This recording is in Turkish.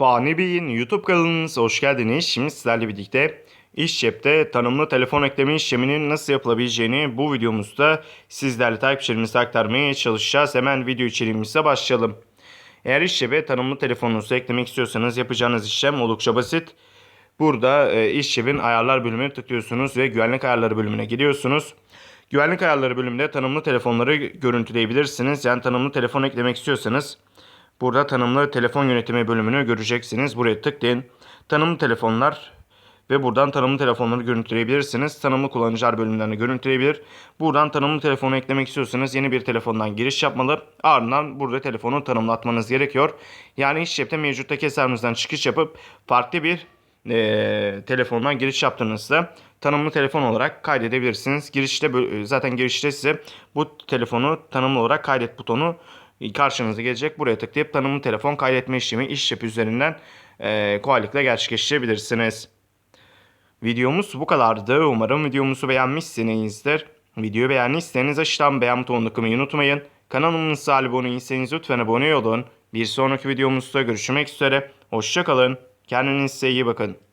Fani Bey'in YouTube kanalınıza hoş geldiniz. Şimdi sizlerle birlikte iş cepte tanımlı telefon ekleme işleminin nasıl yapılabileceğini bu videomuzda sizlerle takipçilerimize aktarmaya çalışacağız. Hemen video içeriğimize başlayalım. Eğer iş cebe tanımlı telefonunuzu eklemek istiyorsanız yapacağınız işlem oldukça basit. Burada e, iş cebin ayarlar bölümüne tıklıyorsunuz ve güvenlik ayarları bölümüne gidiyorsunuz. Güvenlik ayarları bölümünde tanımlı telefonları görüntüleyebilirsiniz. Yani tanımlı telefon eklemek istiyorsanız burada tanımlı telefon yönetimi bölümünü göreceksiniz. Buraya tıklayın. Tanımlı telefonlar ve buradan tanımlı telefonları görüntüleyebilirsiniz. Tanımlı kullanıcılar bölümlerini görüntüleyebilir. Buradan tanımlı telefonu eklemek istiyorsanız yeni bir telefondan giriş yapmalı. Ardından burada telefonu tanımlatmanız gerekiyor. Yani iş cepte mevcuttaki hesabınızdan çıkış yapıp farklı bir e, telefondan giriş yaptığınızda tanımlı telefon olarak kaydedebilirsiniz. Girişte zaten girişte size bu telefonu tanımlı olarak kaydet butonu karşınıza gelecek. Buraya tıklayıp tanımlı telefon kaydetme işlemi iş cep üzerinden e, kolaylıkla gerçekleştirebilirsiniz. Videomuz bu kadardı. Umarım videomuzu beğenmişsinizdir. Videoyu beğendiyseniz aşağıdan beğen butonuna tıklamayı unutmayın. Kanalımıza abone değilseniz lütfen abone olun. Bir sonraki videomuzda görüşmek üzere. Hoşçakalın. Kendinize iyi bakın.